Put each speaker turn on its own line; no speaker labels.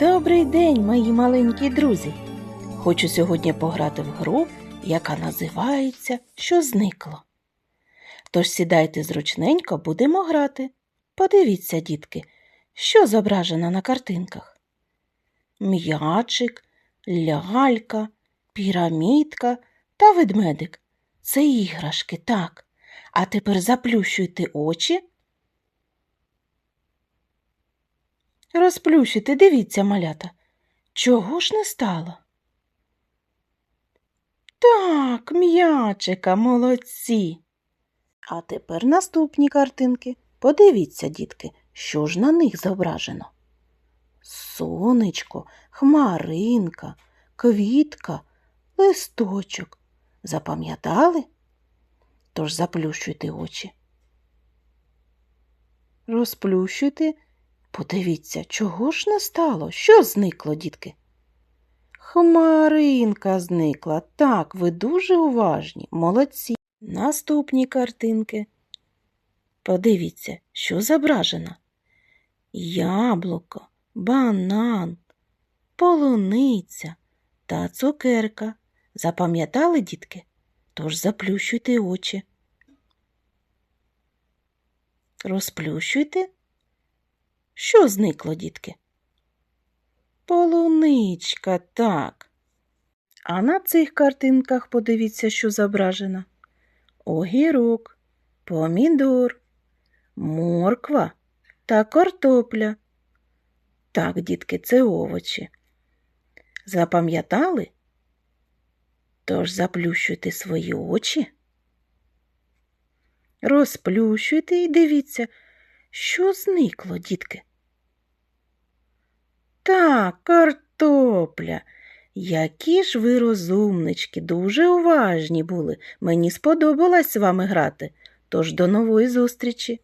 Добрий день, мої маленькі друзі! Хочу сьогодні пограти в гру, яка називається Що зникло. Тож сідайте зручненько, будемо грати. Подивіться, дітки, що зображено на картинках. М'ячик, лялька, пірамідка та ведмедик. Це іграшки, так. А тепер заплющуйте очі. Розплющуйте, дивіться, малята. Чого ж не стало? Так, м'ячика, молодці. А тепер наступні картинки. Подивіться, дітки, що ж на них зображено. Сонечко, хмаринка, квітка, листочок. Запам'ятали? Тож заплющуйте очі. Розплющуйте. Подивіться, чого ж не стало? Що зникло, дітки? Хмаринка зникла. Так, ви дуже уважні, молодці. Наступні картинки. Подивіться, що зображено. Яблуко, банан, полуниця та цукерка. Запам'ятали, дітки? Тож заплющуйте очі. Розплющуйте. Що зникло, дітки? Полуничка, так. А на цих картинках подивіться, що зображено. Огірок, помідор, морква та картопля. Так, дітки, це овочі. Запам'ятали? Тож заплющуйте свої очі. Розплющуйте і дивіться, що зникло, дітки. Так, картопля. Які ж ви розумнички, дуже уважні були. Мені сподобалось з вами грати. Тож до нової зустрічі.